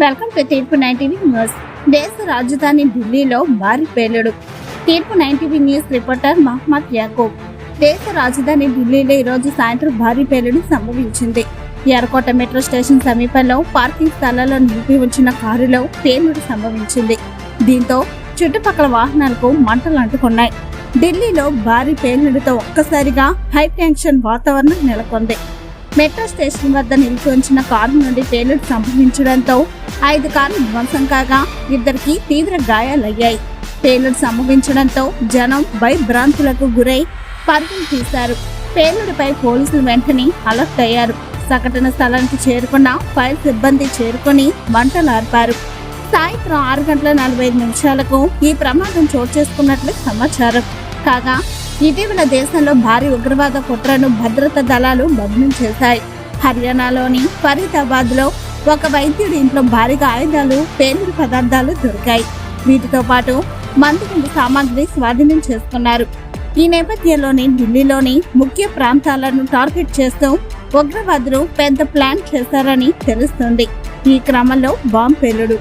Welcome to Theerpu nine TV news. దేశ రాజధాని ఢిల్లీలో భారీ పేలుడు. Theerpu nine TV news reporter Mohammed Yakub. దేశ రాజధాని ఢిల్లీలో ఈరోజు సాయంత్రం భారీ పేలుడు సంభవించింది. ఎర్రకోట మెట్రో స్టేషన్ సమీపంలో పార్కింగ్ స్థలాల్లో నిలిపి ఉంచిన కారులో పేలుడు సంభవించింది. దీంతో చుట్టుపక్కల వాహనాలకు మంటలు అంటుకున్నాయి. ఢిల్లీలో భారీ పేలుడుతో ఒక్కసారిగా హై టెన్షన్ వాతావరణం నెలకొంది. మెట్రో స్టేషన్ వద్ద నిలిచి ఉంచిన కారు నుండి పేలుడు సంభవించడంతో ఐదు కార్లు ధ్వంసం కాగా ఇద్దరికి తీవ్ర గాయాలయ్యాయి. పేలుడు సంభవించడంతో జనం భయభ్రాంతులకు గురై పరుగులు తీశారు. పేలుడుపై పోలీసులు వెంటనే అలర్ట్ అయ్యారు. సంఘటన స్థలానికి చేరుకున్న ఫైర్ సిబ్బంది చేరుకొని మంటలార్పారు సాయంత్రం ఆరు గంటల నలభై ఐదు నిమిషాలకు ఈ ప్రమాదం చోటు చేసుకున్నట్లు సమాచారం. కాగా ఇటీవల దేశంలో భారీ ఉగ్రవాద కుట్రను భద్రతా దళాలు భగ్నం చేశాయి. హర్యానాలోని ఫరీదాబాద్లో ఒక వైద్యుడి ఇంట్లో భారీగా ఆయుధాలు పేలిన పదార్థాలు దొరికాయి. వీటితో పాటు మందుగుండు సామాగ్రి స్వాధీనం చేసుకున్నారు. ఈ నేపథ్యంలోని ఢిల్లీలోని ముఖ్య ప్రాంతాలను టార్గెట్ చేస్తూ ఉగ్రవాదులు పెద్ద ప్లాన్ చేశారని తెలుస్తుంది. ఈ క్రమంలో బాంబ్ పేలుడు